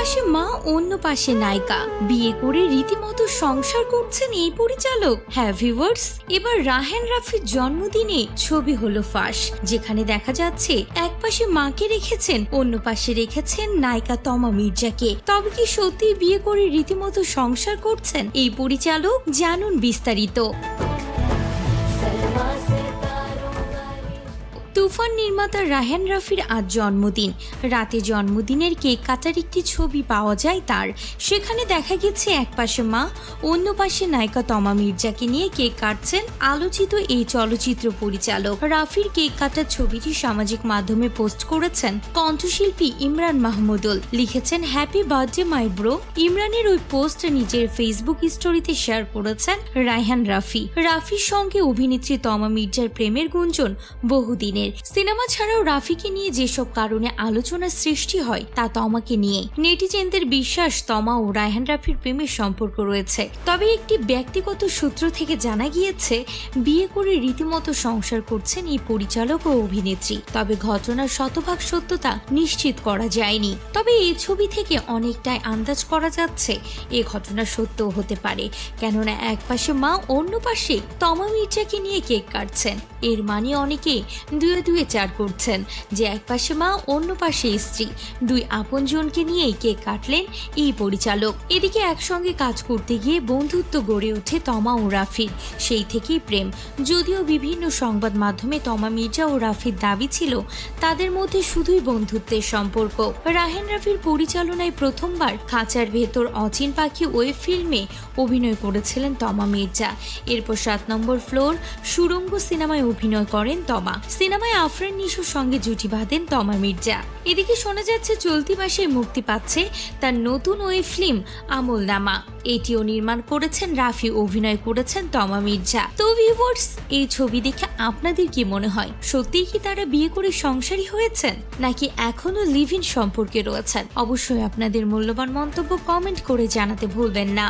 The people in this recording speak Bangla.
পাশে মা, অন্য পাশে নায়িকা। বিয়ে করে রীতিমতো সংসার করছেন এই পরিচালক। হ্যাঁ ভিউয়ার্স এবার রাহেন রাফির জন্মদিনে ছবি হলো ফাঁস, যেখানে দেখা যাচ্ছে এক পাশে মাকে রেখেছেন, অন্য পাশে রেখেছেন নায়িকা তমা মির্জাকে। তবে কি সত্যি বিয়ে করে রীতিমতো সংসার করছেন? এই পরিচালক জানুন বিস্তারিত। তুফান নির্মাতা রাহেন রাফির আজ জন্মদিন। রাতে জন্মদিনের কেক কাটার একটি ছবি পাওয়া যায় তার। সেখানে দেখা গেছে এক পাশে মা, অন্য পাশে নায়িকা তমা মির্জাকে নিয়ে কেক কাটছেন আলোচিত এই চলচ্চিত্র পরিচালক। রাফির কেক কাটার ছবিটি সামাজিক মাধ্যমে পোস্ট করেছেন কণ্ঠশিল্পী ইমরান মাহমুদুল। লিখেছেন, হ্যাপি বার্থডে, মাই ব্রো। ইমরানের ওই পোস্ট নিজের ফেসবুক স্টোরিতে শেয়ার করেছেন রায়হান রাফি। রাফির সঙ্গে অভিনেত্রী তমা মির্জার প্রেমের গুঞ্জন বহুদিনের। সিনেমা ছাড়াও রাফিকে নিয়ে যেসব কারণে আলোচনার সৃষ্টি হয়, তা তমাকে নিয়ে। নেটিজেনদের বিশ্বাস তমা ও রায়হান রাফির প্রেমের সম্পর্ক রয়েছে। তবে একটি ব্যক্তিগত সূত্র থেকে জানা গিয়েছে, বিয়ে করে রীতিমতো সংসার করছেন এই পরিচালক ও অভিনেত্রী। তবে ঘটনার শতভাগ সত্যতা নিশ্চিত করা যায়নি। তবে এই ছবি থেকে অনেকটাই আন্দাজ করা যাচ্ছে, এ ঘটনা সত্যও হতে পারে। কেননা এক পাশে মা, অন্য পাশে তমা মির্জাকে নিয়ে কেক কাটছেন। এর মানে অনেকে দুয়ে দুয়ে চার করছেন যে এক পাশে মা, অন্য পাশে স্ত্রী। দুই আপনজনকে নিয়েই কেক কাটলেন এই পরিচালক। এদিকে একসঙ্গে কাজ করতে গিয়ে বন্ধুত্ব গড়ে ওঠে তমা ও রাফির সেই থেকেই প্রেম। যদিও বিভিন্ন সংবাদ মাধ্যমে তমা, মির্জা ও রাফির দাবি ছিল, তাদের মধ্যে শুধুই বন্ধুত্বের সম্পর্ক। রাহেন রাফির পরিচালনায় প্রথমবার খাঁচার ভেতর অচিন পাখি ওয়েব ফিল্মে অভিনয় করেছিলেন তমা, মির্জা। এরপর সাত নম্বর ফ্লোর সুরঙ্গ সিনেমায় অভিনয় করেন তমা। সিনেমায় আফরান নিশোর সঙ্গে জুটি বাঁধেন তমা মির্জা। এদিকে শোনা যাচ্ছে, চলতি মাসে মুক্তি পাচ্ছে তার নতুন ওয়েব ফিল্ম আমল নামা। এটিও নির্মাণ করেছেন, রাফি অভিনয় করেছেন তমা মির্জা। তো ভিউয়ার্স এই ছবি দেখে আপনাদের কি মনে হয়? সত্যিই কি তারা বিয়ে করে সংসারী হয়েছেন, নাকি এখনও লিভ ইন সম্পর্কে রয়েছেন? অবশ্যই আপনাদের মূল্যবান মন্তব্য কমেন্ট করে জানাতে ভুলবেন না।